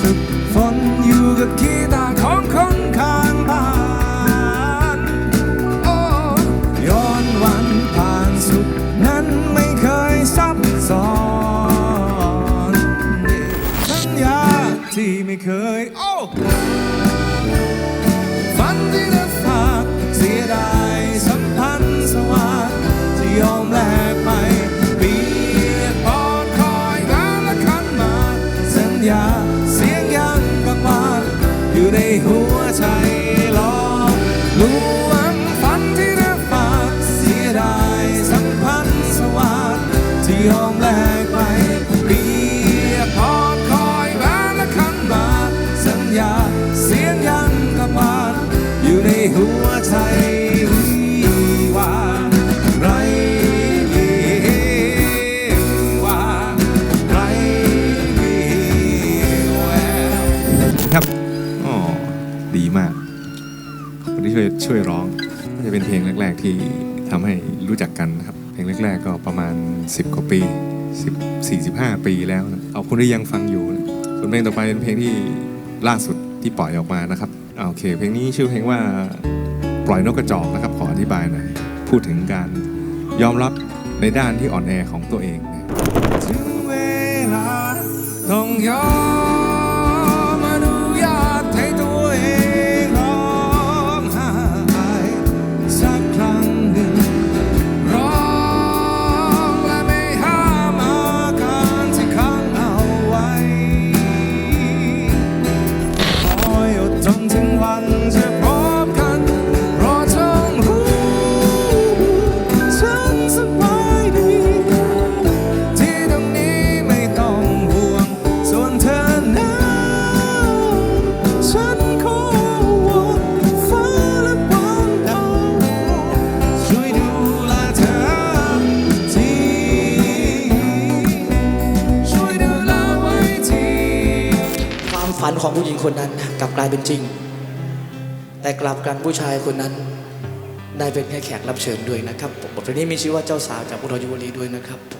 ฝึกฝนอยู่กับกีตาของคนข้างบ้านโอ้ย้อนวันผ่านสุขนั้นไม่เคยซับซ้อนสัญญาที่ไม่เคยโอ้ฝันที่เธอฝากเสียดายสัมพันธ์สวัสดิ์จยอม คนที่ช่วยร้องก็จะเป็นเพลงแรก ๆ ที่ทำให้รู้จักกันนะครับ เพลงแรก ๆ ก็ประมาณ 10 กว่าปี10 45 ปีแล้วนะเอาคุณได้ยังฟังอยู่นะส่วนเพลงต่อไปเป็นเพลงที่ล่าสุดที่ปล่อยออกมานะครับโอเค เพลงนี้ชื่อเพลงว่าปล่อยนกกระจอกนะครับขออธิบายหน่อยพูดถึงการยอมรับในด้านที่อ่อนแอของตัวเองถึงเวลาต้องยอม ฝันของผู้หญิงคนนั้นกลับกลายเป็นจริง แต่กลับกันผู้ชายคนนั้น ได้เป็นแค่แขกรับเชิญด้วยนะครับผมบทเพลงนี้มีชื่อว่าเจ้าสาวจากพุทธยุวรีด้วยนะครับ